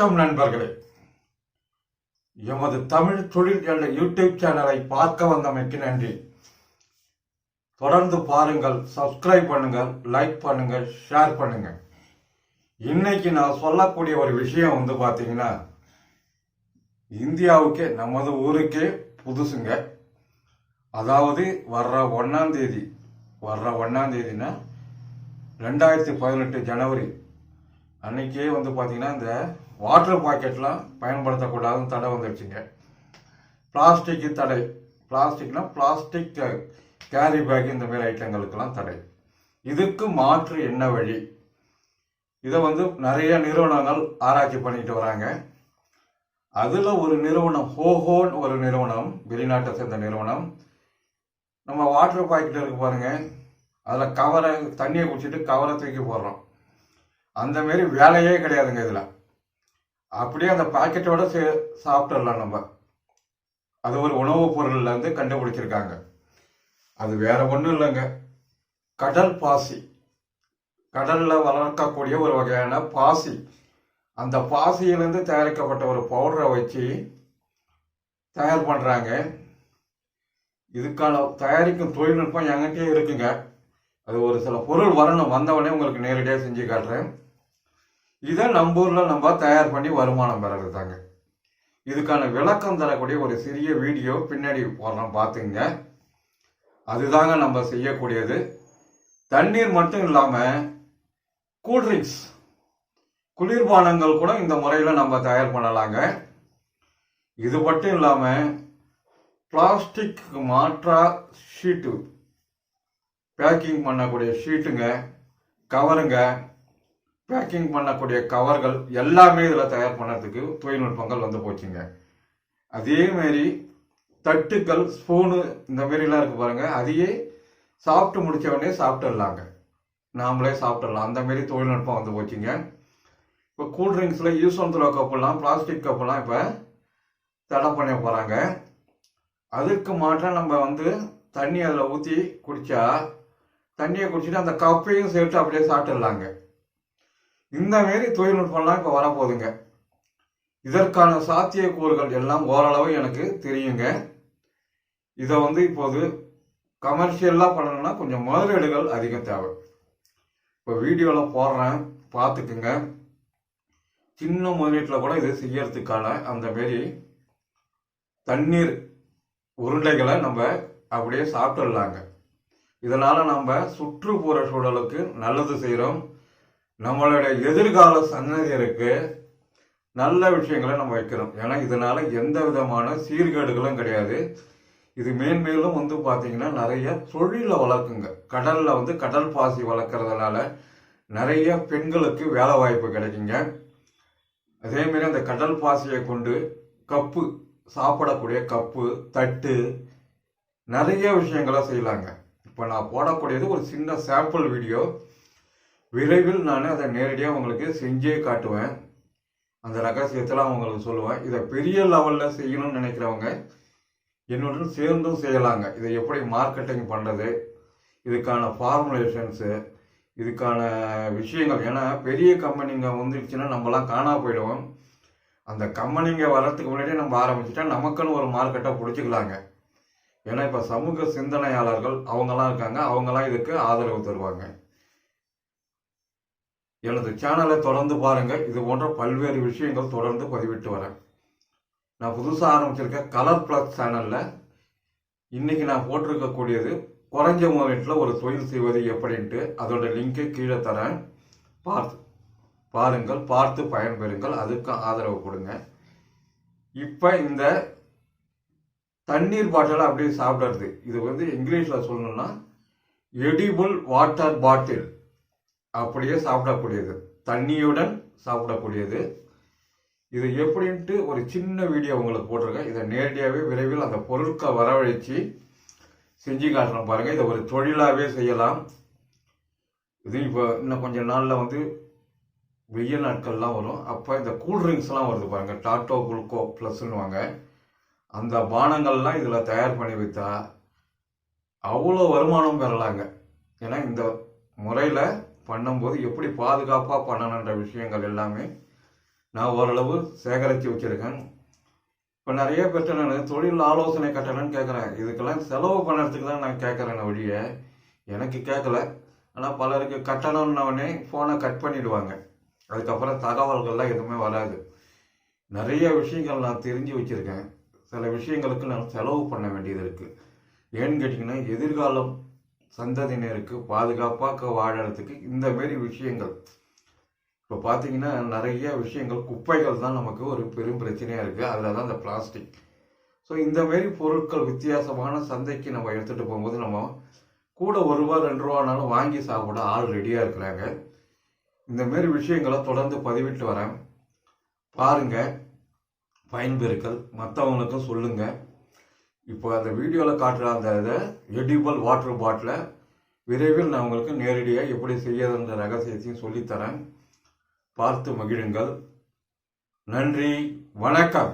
வணக்கம் நண்பர்களே. எமது தமிழ் தொழில் என்ற யூடியூப் சேனலை பார்க்க வந்தமைக்கு நன்றி. தொடர்ந்து பாருங்கள் சப்ஸ்கிரைப் பண்ணுங்கள் லைக் பண்ணுங்கள் ஷேர் பண்ணுங்க இன்னைக்கு நான் சொல்லக்கூடிய ஒரு விஷயம் வந்து பார்த்தீங்கன்னா இந்தியாவுக்கே நமது ஊருக்கே புதுசுங்க. அதாவது வர்ற ஒன்னாம் தேதி வர்ற ஒன்னாம் தேதினா ரெண்டாயிரத்தி பதினெட்டு ஜனவரி. அன்னைக்கே வந்து பார்த்தீங்கன்னா இந்த வாட்டர் பாக்கெட்லாம் பயன்படுத்தக்கூடாதுன்னு தடை வந்துடுச்சுங்க பிளாஸ்டிக்கு தடை. பிளாஸ்டிக்னால் பிளாஸ்டிக் கேரி பேக் இந்த மாதிரி ஐட்டங்களுக்கெல்லாம் தடை. இதுக்கு மாற்று என்ன வழி? இதை வந்து நிறைய நிறுவனங்கள் ஆராய்ச்சி பண்ணிட்டு வராங்க. அதில் ஒரு நிறுவனம் ஹோஹோன்னு ஒரு நிறுவனம் வெளிநாட்டை சேர்ந்த நிறுவனம். நம்ம வாட்டர் பாக்கெட் இருக்கு பாருங்க. அதில் கவரை தண்ணியை குடிச்சிட்டு கவரை தூக்கி போடுறோம். அந்த மாரி வேலையே கிடையாதுங்க இதில். அப்படியே அந்த பாக்கெட்டோட சே சாப்பிட்டுடலாம் நம்ம. அது ஒரு உணவுப் பொருள்லேருந்து கண்டுபிடிச்சிருக்காங்க. அது வேற ஒன்றும் இல்லைங்க. கடல் பாசி. கடலில் வளர்க்கக்கூடிய ஒரு வகையான பாசி. அந்த பாசியிலேருந்து தயாரிக்கப்பட்ட ஒரு பவுடரை வச்சு தயார் பண்ணுறாங்க இதுக்கான தயாரிக்கும் தொழில்நுட்பம் என்கிட்டயே இருக்குங்க. அது ஒரு சில பொருள் வரணும். வந்தவொடனே உங்களுக்கு நேரடியாக செஞ்சு காட்டுறேன். இதை நம்ம ஊர்ல நம்ம தயார் பண்ணி வருமானம் பெறது தாங்க இதுக்கான விளக்கம் தரக்கூடிய ஒரு சிறிய வீடியோ பின்னாடி போடுறோம் பார்த்துங்க அதுதாங்க நம்ம செய்யக்கூடியது. தண்ணீர் மட்டும் இல்லாம கூல்ட்ரிங்க்ஸ் குளிர்பானங்கள் கூட இந்த முறையில் நம்ம தயார் பண்ணலாங்க. இது மட்டும் இல்லாம பிளாஸ்டிக் மாற்றா ஷீட்டு பேக்கிங் பண்ணக்கூடிய ஷீட்டுங்க கவருங்க பேக்கிங் பண்ணக்கூடிய கவர்கள் எல்லாமே இதில் தயார் பண்ணுறதுக்கு தொழில்நுட்பங்கள் வந்து போச்சுங்க. அதேமாரி தட்டுக்கள் ஸ்பூனு இந்த மாரிலாம் இருக்கு பாருங்க. அதையே சாப்பிட்டு முடிச்ச உடனே சாப்பிட்டுடலாங்க. நாமளே சாப்பிட்டுடலாம். அந்த மாரி தொழில்நுட்பம் வந்து போச்சுங்க. இப்போ கூல்ட்ரிங்க்ஸில் யூஸ் அண்ட் த்ரோ கப்பெல்லாம் பிளாஸ்டிக் கப்பெல்லாம் இப்போ தடை பண்ண போகிறாங்க அதுக்கு மாற்றம் நம்ம வந்து தண்ணி அதில் ஊற்றி குடித்தா தண்ணியை குடிச்சிட்டு அந்த கப்பையும் சேர்த்து அப்படியே சாப்பிட்டுடலாங்க. இந்த மாரி தொழில்நுட்பம்லாம் இப்போ வரப்போகுதுங்க. இதற்கான சாத்தியக்கூறுகள் எல்லாம் ஓரளவு எனக்கு தெரியுங்க. இதை வந்து இப்போது கமர்ஷியலாக பண்ணணும்னா கொஞ்சம் முதலீடுகள் அதிகம் தேவை. இப்போ வீடியோவில் போடுறேன் பார்த்துக்குங்க. சின்ன முதலீட்டில் கூட இது செய்யறதுக்கான அந்த மாரி தண்ணீர் உருண்டைகளை நம்ம அப்படியே சாப்பிட்டுடலாங்க. இதனால் நம்ம சுற்றுப்புற சூழலுக்கு நல்லது செய்கிறோம் நம்மளுடைய எதிர்கால சன்னதியருக்கு நல்ல விஷயங்களை நம்ம வைக்கிறோம் ஏன்னா இதனால எந்த விதமான சீர்கேடுகளும் கிடையாது. இது மேன்மேலும் வந்து பார்த்தீங்கன்னா நிறைய தொழிலை வளர்க்குங்க. கடல்ல வந்து கடல் பாசி வளர்க்கறதுனால நிறைய பெண்களுக்கு வேலை வாய்ப்பு கிடைக்குங்க. அதே மாதிரி அந்த கடல் பாசியை கொண்டு கப்பு சாப்பிடக்கூடிய கப்பு தட்டு நிறைய விஷயங்களை செய்யலாங்க. இப்போ நான் போடக்கூடியது ஒரு சின்ன சாம்பிள் வீடியோ விரைவில் நான் அதை நேரடியாக உங்களுக்கு செஞ்சே காட்டுவேன். அந்த ரகசியத்தெல்லாம் உங்களுக்கு சொல்லுவேன். இதை பெரிய லெவலில் செய்யணும்னு நினைக்கிறவங்க என்னுடன் சேர்ந்தும் செய்யலாங்க. இதை எப்படி மார்க்கெட்டிங் பண்ணுறது இதுக்கான ஃபார்முலேஷன்ஸு இதுக்கான விஷயங்கள். ஏன்னா பெரிய கம்பெனிங்க வந்துடுச்சுன்னா நம்மலாம் காணா போயிடுவோம். அந்த கம்பெனிங்க வர்றதுக்கு முன்னாடியே நம்ம ஆரம்பிச்சிட்டா நமக்குன்னு ஒரு மார்க்கெட்டை பிடிச்சிக்கலாங்க. ஏன்னா இப்போ சமூக சிந்தனையாளர்கள் அவங்கெல்லாம் இருக்காங்க. அவங்கெல்லாம் இதுக்கு ஆதரவு தருவாங்க. எனது சேனலை தொடர்ந்து பாருங்கள். இது போன்ற பல்வேறு விஷயங்கள் தொடர்ந்து பதிவிட்டு வரேன். நான் புதுசாக ஆரம்பிச்சிருக்க கலர் பிளஸ் சேனலில் இன்றைக்கி நான் போட்டிருக்கக்கூடியது குறைஞ்ச மூமெண்ட்டில் ஒரு தொழில் செய்வது எப்படின்ட்டு அதோட லிங்கை கீழே தரேன். பார்த்து பாருங்கள் பார்த்து பயன்பெறுங்கள். அதுக்கு ஆதரவு கொடுங்க. இப்போ இந்த தண்ணீர் பாட்டில் அப்படியே சாப்பிட்றது. இது வந்து இங்கிலீஷில் சொல்லணும்னா எடிபிள் வாட்டர் பாட்டில் அப்படியே சாப்பிடக்கூடியது. தண்ணியுடன் சாப்பிடக்கூடியது. இது எப்படின்ட்டு ஒரு சின்ன வீடியோ உங்களுக்கு போட்டிருக்கேன். இதை நேரடியாகவே விரைவில் அந்த பொருட்களை வரவழைச்சு செஞ்சு காட்டுறோம் பாருங்கள் இதை ஒரு தொழிலாகவே செய்யலாம். இது இப்போ இன்னும் கொஞ்ச நாளில் வந்து வெயில் நாட்கள்லாம் வரும். அப்போ இந்த கூல்ட்ரிங்க்ஸ்லாம் வருது பாருங்கள் டாட்டோ குளுக்கோ ப்ளஸ்ன்னுவாங்க அந்த பானங்கள்லாம் இதில் தயார் பண்ணி வைத்தா அவ்வளோ வருமானம் பெறலாங்க. ஏன்னா இந்த முறையில் பண்ணும்போது எப்படி பாதுகாப்பாக பண்ணணுன்ற விஷயங்கள் எல்லாமே நான் ஓரளவு சேகரித்து வச்சுருக்கேன். இப்போ நிறைய பேர்ட்ட நான் தொழில் ஆலோசனை கட்டணம்னு கேட்குறேன் இதுக்கெல்லாம் செலவு பண்ணுறதுக்கு தான் நான் கேட்குறேன் வழிய எனக்கு கேட்கல ஆனால் பலருக்கு கட்டணம்னவொடனே ஃபோனை கட் பண்ணிடுவாங்க. அதுக்கப்புறம் தகவல்கள்லாம் எதுவுமே வராது. நிறைய விஷயங்கள் நான் தெரிஞ்சு வச்சுருக்கேன். சில விஷயங்களுக்கு நான் செலவு பண்ண வேண்டியது இருக்குது ஏன்னு கேட்டிங்கன்னா எதிர்காலம் சந்ததியினருக்கு பாதுகாப்பாக வாழறதுக்கு இந்த மாரி விஷயங்கள். இப்போ பார்த்தீங்கன்னா நிறைய விஷயங்கள் குப்பைகள் தான் நமக்கு ஒரு பெரும் பிரச்சனையாக இருக்குது அதில் தான் இந்த பிளாஸ்டிக் ஸோ இந்த மாரி பொருட்கள் வித்தியாசமான சந்தைக்கு நம்ம எடுத்துகிட்டு போகும்போது நம்ம கூட ஒரு ரூபா ரெண்டு ரூபானாலும் வாங்கி சாப்பிட ஆள் ரெடியாக இருக்கிறாங்க. இந்த மாரி விஷயங்களை தொடர்ந்து பதிவிட்டு வரேன். பாருங்கள் பயன்பெறுக்கள் மற்றவங்களுக்கும் சொல்லுங்கள் இப்போ அந்த வீடியோவில் காட்டுற அந்த இதை எடிபிள் வாட்டர் பாட்டிலை விரைவில் நான் உங்களுக்கு நேரடியாக எப்படி செய்யறதுன்ற ரகசியத்தையும் சொல்லித்தரேன். பார்த்து மகிழுங்கள். நன்றி. வணக்கம்.